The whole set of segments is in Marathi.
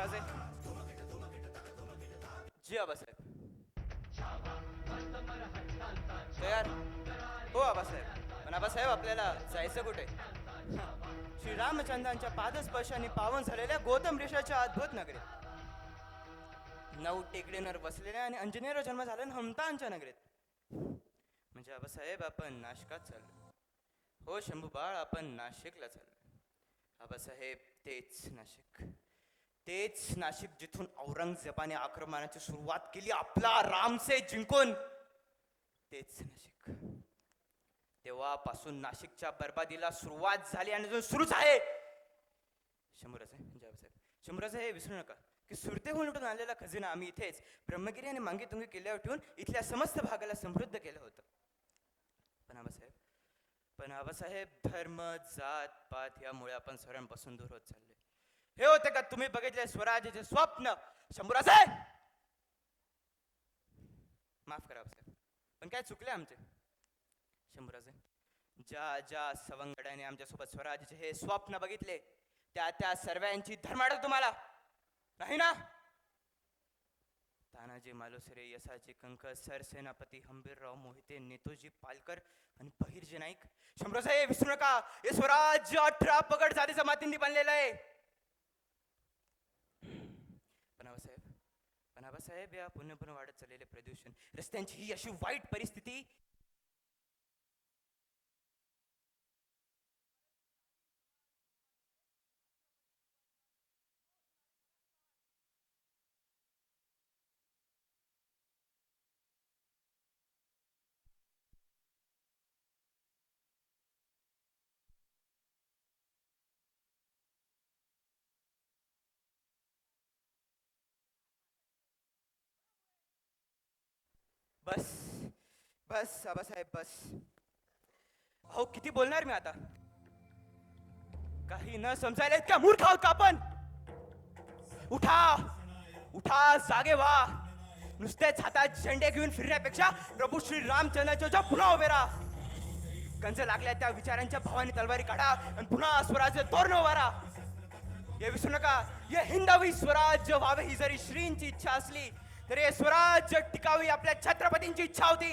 शंभूराजे जी आबासाहेब तयार? हो आबासाहेब पण आबासाहेब आपल्याला जायचं कुठे? श्री रामचंद्रांच्या पादस्पर्शाने पावन झालेल्या गौतम ऋषाच्या अद्भुत नगरीत नऊ टेकडीवर बसलेल्या आणि अंजनेर जन्म झाला हमतांच्या नगरीत. म्हणजे आबासाहेब आपण नाशकात चाललो. हो शंभू बाळ आपण नाशिकला चाललो. आबासाहेब तेच नाशिक. तेच नाशिक जिथून औरंगजेबाने आक्रमणाची सुरुवात केली आपला रामसे जिंकून तेच नाशिक. तेव्हापासून नाशिकच्या बर्बादीला सुरुवात झाली आणि अजून सुरूच आहे. शंभूराज आहे साहेब. आबासाहेब हे विसरू नका. की सुरतेहून लुटून आलेला खजिना आम्ही इथेच ब्रह्मगिरी आणि मांगीतुंगी किल्ल्यावर ठेवून इथल्या समस्त भागाला समृद्ध केलं होतं. पण आबासाहेब पण आबासाहेब धर्म जात पात यामुळे आपण सर्वांपासून दूर होत चाललोय. हे होते का? तुम्ही बघितले स्वराज्याचे स्वप्न. शंभूराज माफ करा आबासाहेब पण काय चुकले आमचे? शंभूराजे ज्या ज्या सवंगड्याने आमच्यासोबत स्वराज्याचे हे स्वप्न बघितले त्या त्या सर्वांची धर्माड तुम्हाला. नाही ना? तानाजी मालुसरे यसाजी कंक सरसेनापती हंबीरराव मोहिते नेतोजी पालकर आणि बहिर्जी नाईक. शंभराजे विसरू नका. हे स्वराज्य अठरा पगड जाती जमातींनी बनलेलं आहे पण आबासाहेब साहेब या पुन्हा पुन्हा वाढत चाललेले प्रदूषण रस्त्यांची ही अशी वाईट परिस्थिती बस बस आबासाहेब बस. अहो किती बोलणार मी आता? काही न समजायला इतका मूर्ख आहोत का आपण? उठा उठा जागे व्हा. नुसतेच हातात झेंडे घेऊन फिरण्यापेक्षा प्रभू श्री रामचंद्राच्या पुन्हा उभे राहा. गंज लागल्या त्या विचारांच्या भावानी तलवारी काढा आणि पुन्हा स्वराज्य तोरण उभारा हे विसरू नका. हे हिंदवी स्वराज्य व्हावे ही जरी श्रींची इच्छा असली तरी हे स्वराज्य टिकावी आपल्या छत्रपतींची इच्छा होती.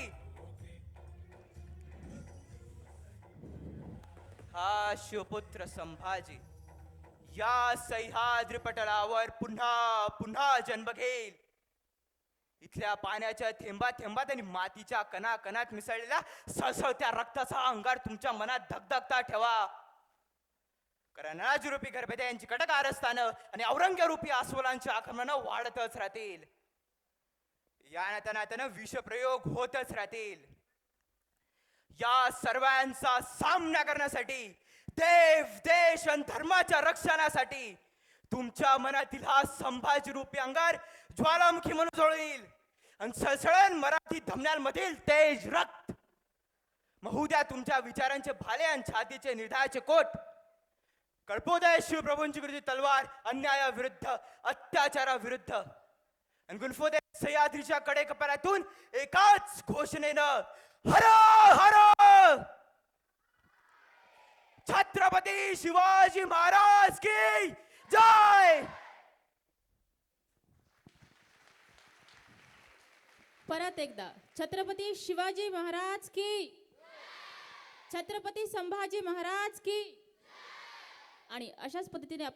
हा शिवपुत्र संभाजी या सह्याद्री पटलावर पुन्हा पुन्हा जन्म घेईल. इथल्या पाण्याच्या थेंबा थेंबात आणि मातीच्या कणा कणात मिसळलेल्या सळसळत्या रक्ताचा अंगार तुमच्या मनात धगधगता ठेवा. कारण रूपी गर्भेद्यांची कटक आरस्थानं आणि औरंग्यरूपी अस्वलांची आक्रमणं वाढतच राहतील. या नात्यानं विषप्रयोग होतच राहतील. या सर्वांचा सामना करण्यासाठी देव देश आणि धर्माच्या रक्षणासाठी तुमच्या मनातील हा संभाजी रूपी अंगार ज्वालामुखी म्हणून जोळील आणि सळसळण मराठी धमन्यांमधील तेज रक्त. महुद्या तुमच्या विचारांचे भाले आणि छातीचे निर्धाराचे कोट. कल्पोदय शिवप्रभूंची विरुद्ध तलवार अन्यायाविरुद्ध अत्याचाराविरुद्ध. आणि गुलफोदे सह्याद्रीच्या कडे कपाऱ्यातून एकाच घोषणेनं हर हर छत्रपती शिवाजी महाराज की जय परत एकदा. छत्रपती शिवाजी महाराज की? छत्रपती संभाजी महाराज की? आणि अशाच पद्धतीने आपण